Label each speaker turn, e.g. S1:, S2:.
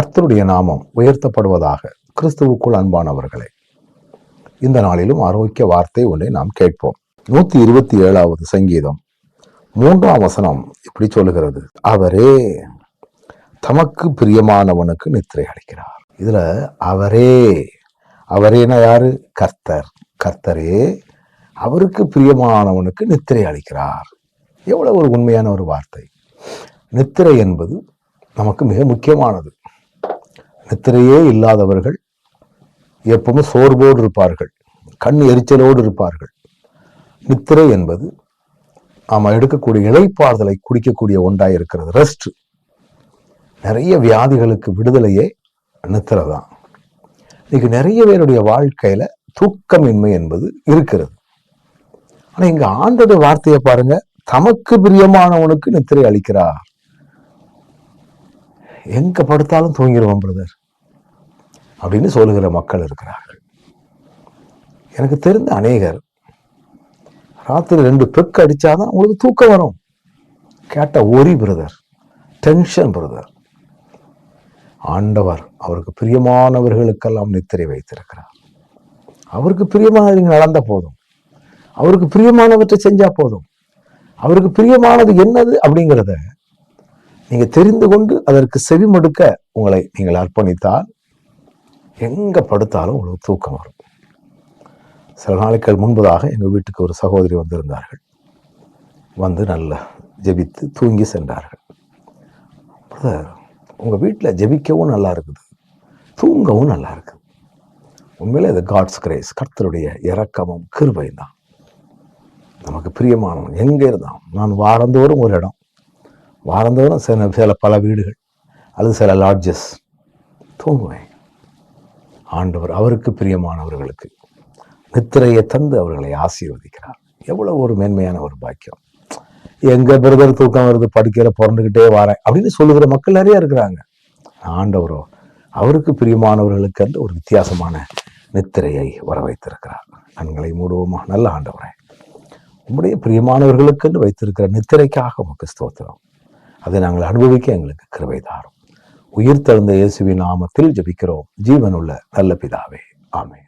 S1: கர்த்தருடைய நாமம் உயர்த்தப்படுவதாக கிறிஸ்துவுக்குள் அன்பானவர்களே இந்த நாளிலும் ஆரோக்கிய வார்த்தை ஒன்றை நாம் கேட்போம். நூத்தி இருபத்தி ஏழாவது சங்கீதம் மூன்றாம் வசனம் இப்படி சொல்லுகிறது. அவரே தமக்கு பிரியமானவனுக்கு நித்திரை அளிக்கிறார். இதுல அவரே அவரேனா யாரு? கர்த்தர். கர்த்தரே அவருக்கு பிரியமானவனுக்கு நித்திரை அளிக்கிறார். எவ்வளவு ஒரு உண்மையான ஒரு வார்த்தை. நித்திரை என்பது நமக்கு மிக முக்கியமானது. நித்திரையே இல்லாதவர்கள் எப்பவும் சோர்வோடு இருப்பார்கள் கண் எரிச்சலோடு இருப்பார்கள். நித்திரை என்பது நாம் எடுக்கக்கூடிய இழைப்பாறுதலை குடிக்கக்கூடிய ஒன்றாக இருக்கிறது. ரெஸ்ட். நிறைய வியாதிகளுக்கு விடுதலையே நித்திரை தான். இன்னைக்கு நிறைய பேருடைய வாழ்க்கையில தூக்கமின்மை என்பது இருக்கிறது. ஆனா இங்க ஆண்டோட வார்த்தையை பாருங்க. தமக்கு பிரியமானவனுக்கு நித்திரை அளிக்கிறார். எங்க படுத்தாலும் தூங்கிடுவோம் பிரதர் அப்படின்னு சொல்லுகிற மக்கள் இருக்கிறார்கள். எனக்கு தெரிந்த அநேகர் ராத்திரி ரெண்டு பெக்கு அடித்தாதான் உங்களுக்கு தூக்கம் வரும். கேட்ட ஒரி பிரதர் டென்ஷன் பிரதர். ஆண்டவர் அவருக்கு பிரியமானவர்களுக்கெல்லாம் நித்திரை வைத்திருக்கிறார். அவருக்கு பிரியமானது நீங்கள் நடந்த போதும். அவருக்கு பிரியமானவற்றை செஞ்சா போதும். அவருக்கு பிரியமானது என்னது அப்படிங்கிறத நீங்கள் தெரிந்து கொண்டு அதற்கு செவிமடுக்க உங்களை நீங்கள் அர்ப்பணித்தால் எங்கே படுத்தாலும் உங்களுக்கு தூக்கம் வரும். சில நாளைக்கு முன்பதாக எங்கள் வீட்டுக்கு ஒரு சகோதரி வந்திருந்தார்கள். வந்து நல்லா ஜெபித்து தூங்கி சென்றார்கள். பிரதர் உங்கள் வீட்டில் ஜெபிக்கவும் நல்லா இருக்குது. தூங்கவும் நல்லா இருக்குது. உண்மையிலே இது காட்ஸ் கிரேஸ் கர்த்தருடைய இறக்கமும் கிருபை தான். நமக்கு பிரியமானவன் எங்கே இருந்தான் நான் வாரந்தோறும் ஒரு இடம். வாரந்தோறும் சில சில பல வீடுகள் அல்லது சில லாட்ஜஸ் தூங்குவேன். ஆண்டவர் அவருக்கு பிரியமானவர்களுக்கு. நித்திரையை தந்து அவர்களை ஆசீர்வதிக்கிறார். எவ்வளவு ஒரு மேன்மையான ஒரு பாக்கியம். எங்க பிரதர் தூக்கம் வருது படுக்கையில பிறந்துக்கிட்டே வரேன் அப்படின்னு சொல்லுகிற மக்கள் நிறைய இருக்கிறாங்க. ஆண்டவரோ அவருக்கு பிரியமானவர்களுக்கு அந்த ஒரு வித்தியாசமான நித்திரையை வர வைத்திருக்கிறார் கண்களை மூடுவோமா? நல்ல ஆண்டவரே. உம்முடைய பிரியமானவர்களுக்கென்று வைத்திருக்கிற நித்திரைக்காக உமக்கு ஸ்தோத்திரம். அதை நாங்கள் அனுபவிக்க எங்களுக்கு கிருவை தாரும். உயிர் தழுந்த இயேசுவின் நாமத்தில் ஜபிக்கிறோம். ஜீவனுள்ள நல்ல பிதாவே. ஆமே